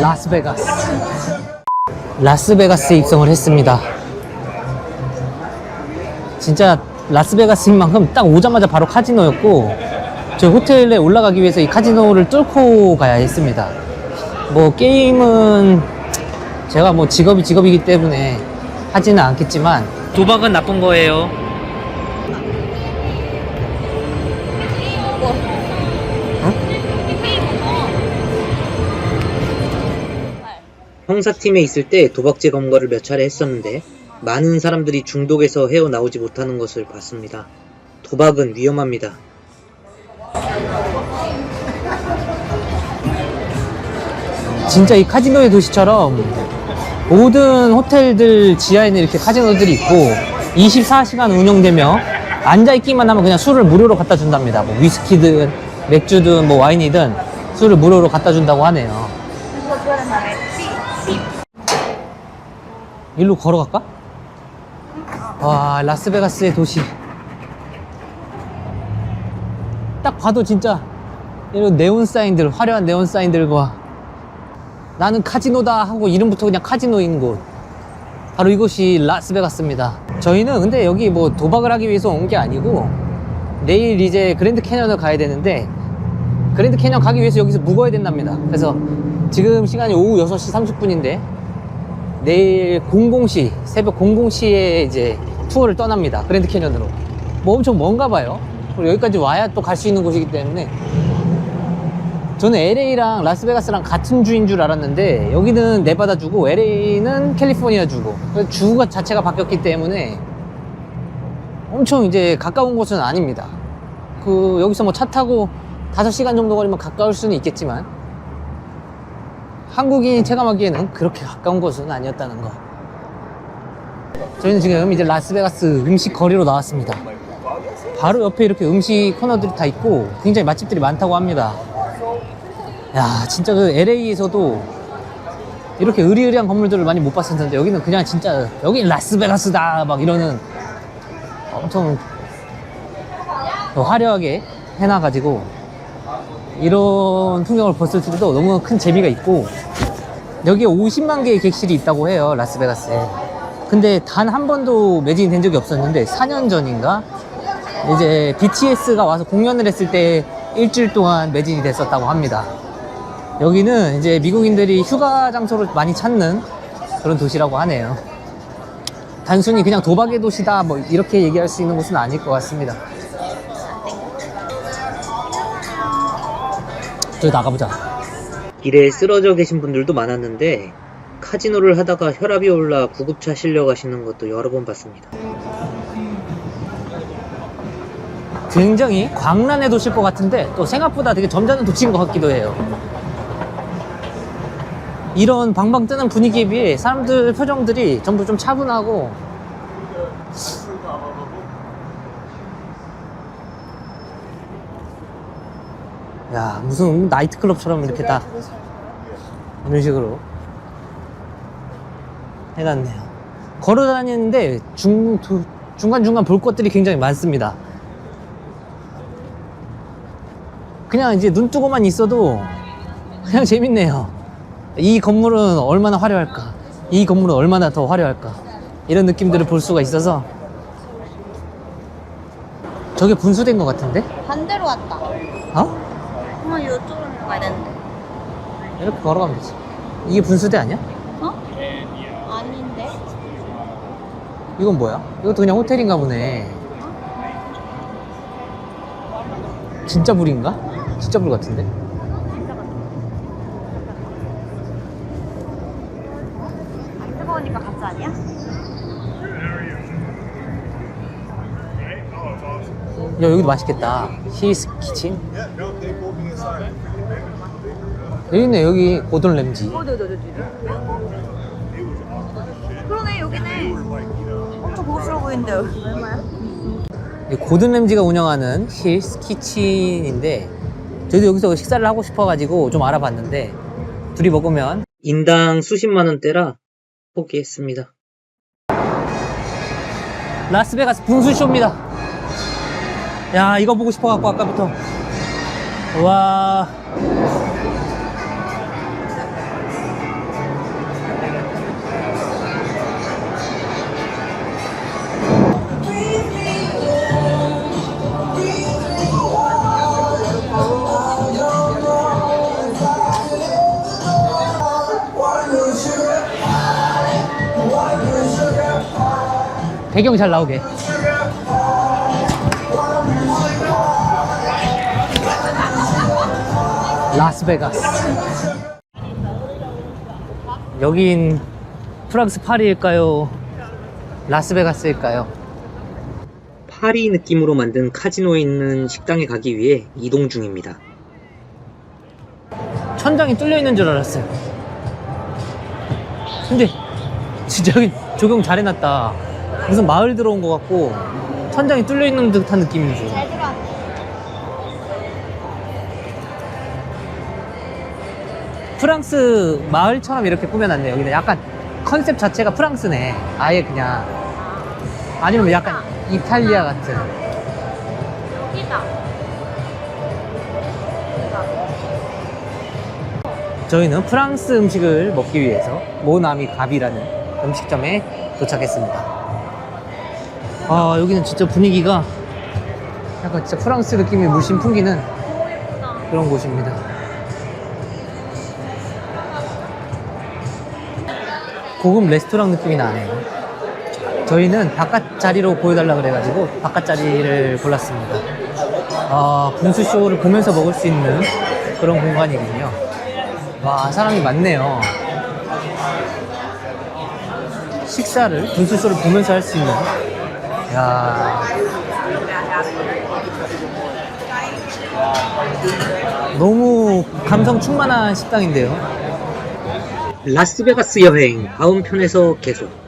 라스베가스. 라스베가스에 입성을 했습니다. 진짜 라스베가스인 만큼 딱 오자마자 바로 카지노였고, 저 호텔에 올라가기 위해서 이 카지노를 뚫고 가야 했습니다. 뭐, 게임은 제가 뭐 직업이 직업이기 때문에 하지는 않겠지만, 도박은 나쁜 거예요. 형사팀에 있을 때 도박죄 검거를 몇 차례 했었는데 많은 사람들이 중독에서 헤어나오지 못하는 것을 봤습니다. 도박은 위험합니다. 진짜 이 카지노의 도시처럼 모든 호텔들 지하에는 이렇게 카지노들이 있고 24시간 운영되며 앉아있기만 하면 그냥 술을 무료로 갖다 준답니다. 뭐 위스키든 맥주든 뭐 와인이든 술을 무료로 갖다 준다고 하네요. 일로 걸어갈까? 와, 라스베가스의 도시. 딱 봐도 진짜 이런 네온 사인들, 화려한 네온 사인들과 나는 카지노다 하고 이름부터 그냥 카지노인 곳. 바로 이곳이 라스베가스입니다. 저희는 근데 여기 뭐 도박을 하기 위해서 온 게 아니고 내일 이제 그랜드 캐년을 가야 되는데 그랜드 캐년 가기 위해서 여기서 묵어야 된답니다. 그래서 지금 시간이 오후 6시 30분인데 내일 00시, 새벽 00시에 이제 투어를 떠납니다. 그랜드 캐년으로. 뭐 엄청 먼가 봐요. 그리고 여기까지 와야 또 갈 수 있는 곳이기 때문에. 저는 LA랑 라스베가스랑 같은 주인 줄 알았는데 여기는 네바다 주고 LA는 캘리포니아 주고 주가 자체가 바뀌었기 때문에 엄청 이제 가까운 곳은 아닙니다. 그 여기서 뭐 차 타고 5시간 정도 걸리면 가까울 수는 있겠지만 한국인이 체감하기에는 그렇게 가까운 곳은 아니었다는 거. 저희는 지금 이제 라스베가스 음식 거리로 나왔습니다. 바로 옆에 이렇게 음식 코너들이 다 있고 굉장히 맛집들이 많다고 합니다. 야, 진짜 그 LA에서도 이렇게 의리의리한 건물들을 많이 못 봤었는데 여기는 그냥 진짜 여긴 라스베가스다 막 이러는 엄청 화려하게 해놔가지고 이런 풍경을 봤을 때도 너무 큰 재미가 있고 여기에 50만 개의 객실이 있다고 해요 라스베가스에. 근데 단 한 번도 매진이 된 적이 없었는데 4년 전인가? 이제 BTS가 와서 공연을 했을 때 일주일 동안 매진이 됐었다고 합니다. 여기는 이제 미국인들이 휴가 장소로 많이 찾는 그런 도시라고 하네요. 단순히 그냥 도박의 도시다 뭐 이렇게 얘기할 수 있는 곳은 아닐 것 같습니다 저기 나가보자. 길에 쓰러져 계신 분들도 많았는데 카지노를 하다가 혈압이 올라 구급차 실려 가시는 것도 여러 번 봤습니다. 굉장히 광란의 도시일 것 같은데 또 생각보다 되게 점잖은 도시인 것 같기도 해요. 이런 방방 뜨는 분위기에 비해 사람들 표정들이 전부 좀 차분하고 야 무슨 나이트클럽처럼 이렇게 딱 이런 식으로 해놨네요 걸어 다니는데 중, 두- 중간중간 볼 것들이 굉장히 많습니다 그냥 이제 눈 뜨고만 있어도 그냥 재밌네요 이 건물은 얼마나 화려할까 이 건물은 얼마나 더 화려할까 이런 느낌들을 볼 수가 있어서 저게 분수된 것 같은데? 반대로 왔다. 어? 한번 이쪽으로 가야 되는데. 이렇게 걸어가면 되지. 이게 분수대 아니야? 어? 아닌데? 이건 뭐야? 이것도 그냥 호텔인가 보네. 진짜 불인가? 진짜 불 같은데? 안 뜨거우니까 가짜 아니야? 야, 여기도 맛있겠다. 히스 키친. 여기 있네, 여기 고든 램지. 어디 어디 어디 그러네 여기네. 엄청 고급스러워 보이는데 얼마야? 이 고든 램지가 운영하는 힐스 키친인데 저희도 여기서 식사를 하고 싶어가지고 좀 알아봤는데 둘이 먹으면 인당 수십만 원대라 포기했습니다. 라스베가스 분수쇼입니다. 야 이거 보고 싶어갖고 아까부터 와. 배경 잘 나오게. 라스베가스. 여긴 프랑스 파리일까요? 라스베가스일까요? 파리 느낌으로 만든 카지노에 있는 식당에 가기 위해 이동 중입니다. 천장이 뚫려 있는 줄 알았어요. 근데 진짜 여기 조경 잘 해놨다. 무슨 마을 들어온 것 같고 천장이 뚫려 있는 듯한 느낌이죠. 프랑스 마을처럼 이렇게 꾸며놨네요. 여기는 약간 컨셉 자체가 프랑스네. 아예 그냥 아니면 약간 이탈리아 같은. 여기다. 저희는 프랑스 음식을 먹기 위해서 모나미 갑이라는 음식점에 도착했습니다. 아 여기는 진짜 분위기가 약간 진짜 프랑스 느낌이 물씬 풍기는 그런 곳입니다. 고급 레스토랑 느낌이 나네요. 저희는 바깥 자리로 보여달라 그래가지고 바깥 자리를 골랐습니다. 아 분수 쇼를 보면서 먹을 수 있는 그런 공간이군요. 와 사람이 많네요. 식사를 분수 쇼를 보면서 할 수 있는. 야. 너무 감성 충만한 식당인데요. 라스베가스 여행 다음 편에서 계속.